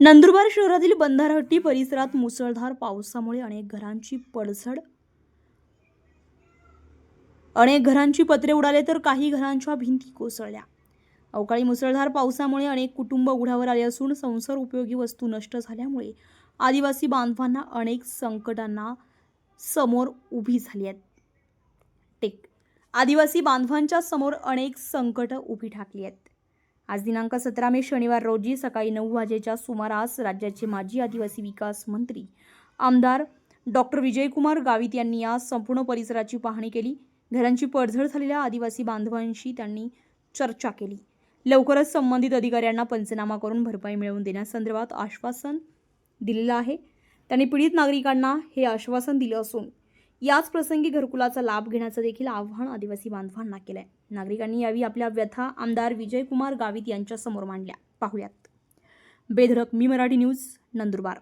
नंदुरबार शहरातील बंधारहट्टी परिसरात मुसळधार पावसामुळे अनेक घरांची पडझड अनेक घरांची पत्रे उडाले तर काही घरांच्या भिंती कोसळल्या. अवकाळी मुसळधार पावसामुळे अनेक कुटुंब उघड्यावर आले असून संसार उपयोगी वस्तू नष्ट झाल्यामुळे आदिवासी बांधवांना अनेक संकटांना समोर उभी झाली आहेत. टेक आदिवासी बांधवांच्या समोर अनेक संकटं उभी ठाकली आहेत. आज दिनांक सतरा मे शनिवार रोजी सकाळी नऊ वाजेच्या सुमारास राज्याचे माजी आदिवासी विकास मंत्री आमदार डॉक्टर विजयकुमार गावित यांनी या संपूर्ण परिसराची पाहणी केली. घरांची पडझड झालेल्या आदिवासी बांधवांशी त्यांनी चर्चा केली. लवकरच संबंधित अधिकाऱ्यांना पंचनामा करून भरपाई मिळवून देण्यासंदर्भात आश्वासन दिलेलं आहे. त्यांनी पीडित नागरिकांना हे आश्वासन दिलं असून याच प्रसंगी घरकुलाचा लाभ घेण्याचं देखील आव्हान आदिवासी बांधवांना केलंय. नागरिकांनी यावेळी आपल्या व्यथा आमदार विजयकुमार गावित यांच्या समोर मांडल्या. पाहुयात. बेधडक मी मराठी न्यूज नंदुरबार.